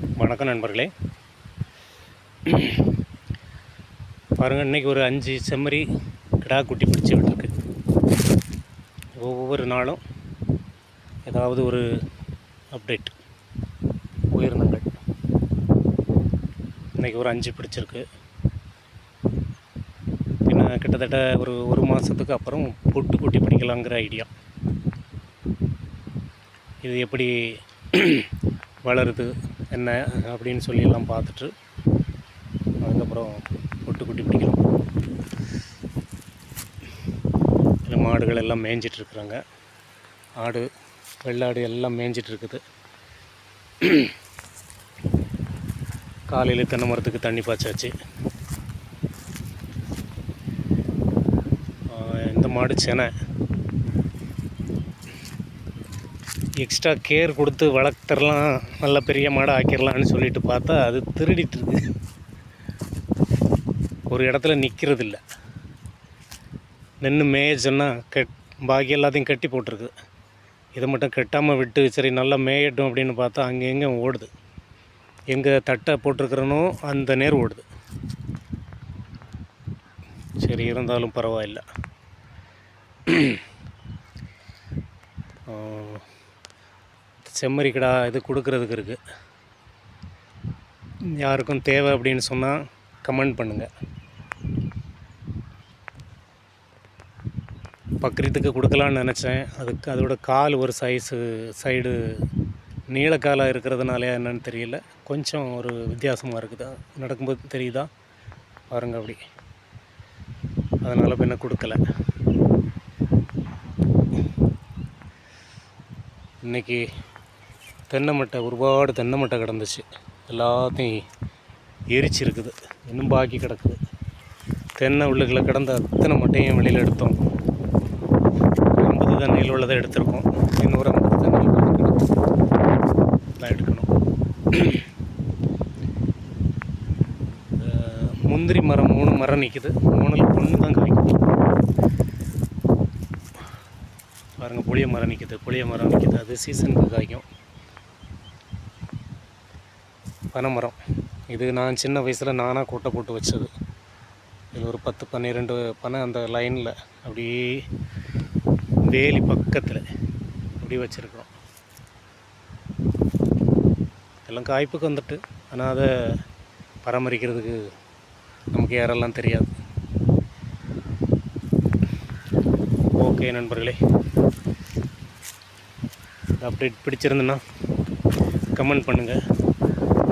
வணக்கம் நண்பர்களே. பாருங்கள் இன்றைக்கி ஒரு அஞ்சு செம்மறி கிடா குட்டி பிடிச்சி விட்டுருக்கு. ஒவ்வொரு நாளும் ஏதாவது ஒரு அப்டேட் உயிரினங்கள். இன்றைக்கி ஒரு அஞ்சு பிடிச்சிருக்கு. பின்ன கிட்டத்தட்ட ஒரு ஒரு மாதத்துக்கு அப்புறம் பொட்டு குட்டி பிடிக்கலாங்கிற ஐடியா இது எப்படி வளருது என்ன அப்படின்னு சொல்லி எல்லாம் பார்த்துட்டு அதுக்கப்புறம் பொட்டு குட்டி பிடிக்கலாம். இல்லை மாடுகள் எல்லாம் மேய்ஞ்சிட்ருக்குறாங்க ஆடு வெள்ளாடு எல்லாம் மேய்ஞ்சிட்டு இருக்குது. காலையில் தென்னை மரத்துக்கு தண்ணி பாய்ச்சாச்சு. இந்த மாடு செனை. எக்ஸ்ட்ரா கேர் கொடுத்து வளர்த்துறலாம் நல்ல பெரிய மாடை ஆக்கிடலான்னு சொல்லிட்டு பார்த்தா அது திருடிட்டு இருக்கு ஒரு இடத்துல நிற்கிறது இல்லை நின்று மேய கெட் கட் பாக்கி எல்லாத்தையும் கட்டி போட்டிருக்கு. இதை மட்டும் கட்டாமல் விட்டு சரி நல்லா மேயட்டும் அப்படின்னு பார்த்தா அங்கெங்கே ஓடுது. எங்கே தட்டை போட்டிருக்கிறனோ அந்த நேர் ஓடுது. சரி இருந்தாலும் பரவாயில்ல. செம்மறி கிடா இது கொடுக்கறதுக்கு இருக்குது யாருக்கும் தேவை அப்படின்னு சொன்னால் கமெண்ட் பண்ணுங்கள் பக்ரீத்துக்கு கொடுக்கலான்னு நினச்சேன். அதுக்கு அதோட கால் ஒரு சைஸு சைடு நீளக்காலாக இருக்கிறதுனாலயா என்னன்னு தெரியல. கொஞ்சம் ஒரு வித்தியாசமாக இருக்குதா? நடக்கும்போது தெரியுதா? பாருங்க அப்படி. அதனால் பின்ன கொடுக்கல. இன்றைக்கி தென்னை மட்டை ஒருபாடு தென்னை மட்டை கிடந்துச்சு. எல்லாத்தையும் எரிச்சிருக்குது. இன்னும் பாக்கி கிடக்குது. தென்னை உள்ளுக்குள்ள கிடந்த அத்தனை மட்டையும் வெளியில் எடுத்தோம். ஐம்பது தண்ணியில் உள்ளதை எடுத்திருக்கோம். இன்னொரு ஐம்பது தண்ணியில் உள்ளது எடுக்கணும். முந்திரி மரம் மூணு மரம் நிற்குது மூணில் ஒன்று தான் காய்க்கும். பாருங்கள் புளிய மரம் நிற்கிது புளிய மரம் நிற்குது அது சீசனுக்கு காய்க்கும். பனைமரம். இது நான் சின்ன வயசில் நானாக கூட்டை போட்டு வச்சது. இது ஒரு பத்து பன்னிரெண்டு பனை அந்த லைனில் அப்படியே வேலி பக்கத்தில் அப்படி வச்சுருக்கோம் எல்லாம் காய்ப்புக்கு வந்துட்டு ஆனால் அதை பராமரிக்கிறதுக்கு நமக்கு யாரெல்லாம் தெரியாது. ஓகே நண்பர்களே. அப்டேட் பிடிச்சிருந்துன்னா கமெண்ட் பண்ணுங்கள்